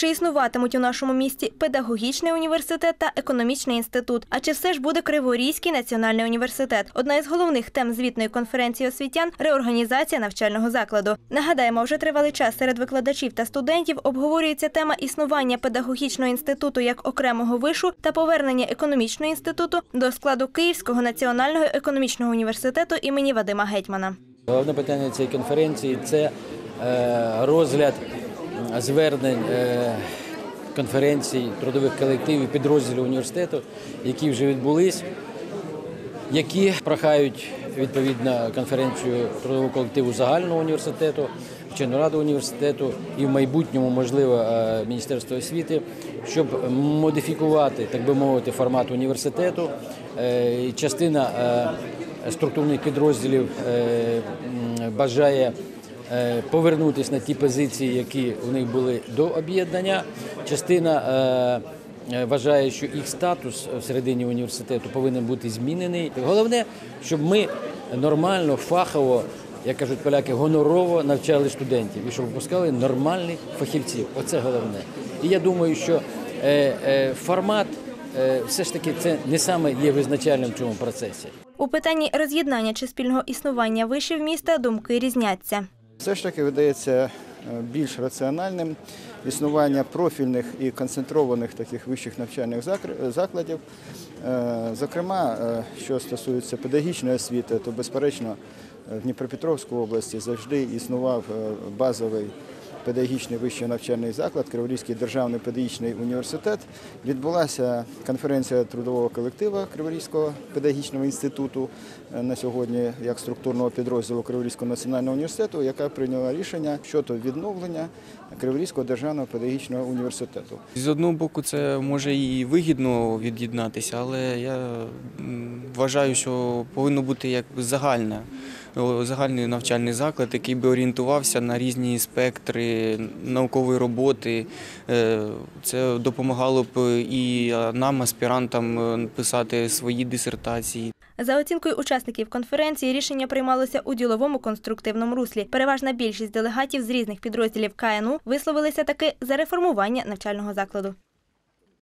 чи існуватимуть у нашому місті педагогічний університет та економічний інститут. А чи все ж буде Криворізький національний університет? Одна із головних тем звітної конференції освітян реорганізація навчального закладу. Нагадаємо, вже тривалий час серед викладачів та студентів обговорюється тема існування педагогічного інституту як окремого вишу та повернення економічного інституту до складу Київського національного економічного університету імені Вадима Гетьмана. Головне питання цієї конференції це е, розгляд звернень е, конференцій, трудових колективів, підрозділів університету, які вже відбулись, які прохають відповідно конференцію трудового колективу загального університету, вчену раду університету і в майбутньому, можливо, е, Міністерство освіти, щоб модифікувати, так би мовити, формат університету. Е, Частина е, структурних підрозділів е, бажає е, повернутися на ті позиції, які в них були до об'єднання. Частина е, е, вважає, що їх статус всередині університету повинен бути змінений. Головне, щоб ми нормально, фахово, як кажуть поляки, гонорово навчали студентів і щоб випускали нормальних фахівців. Оце головне. І я думаю, що е, е, формат е, все ж таки це не саме є визначальним в цьому процесі. У питанні роз'єднання чи спільного існування вишів міста думки різняться. Все ж таки видається е, більш раціональним існування профільних і концентрованих таких вищих навчальних закладів. Е, Зокрема, е, що стосується педагогічної освіти, то безперечно в Дніпропетровській області завжди існував базовий педагогічний вищий навчальний заклад, Криворізький державний педагогічний університет. Відбулася конференція трудового колектива Криворізького педагогічного інституту е, на сьогодні як структурного підрозділу Криворізького національного університету, яка прийняла рішення щодо відновлення Криворізького державного педагогічного університету. З одного боку, це може і вигідно від'єднатися, але я вважаю, що повинно бути як загальне, загальний навчальний заклад, який би орієнтувався на різні спектри наукової роботи. Е, Це допомагало б і нам, аспірантам, е, писати свої дисертації. За оцінкою учасників конференції, рішення приймалося у діловому конструктивному руслі. Переважна більшість делегатів з різних підрозділів КНУ висловилися таки за реформування навчального закладу.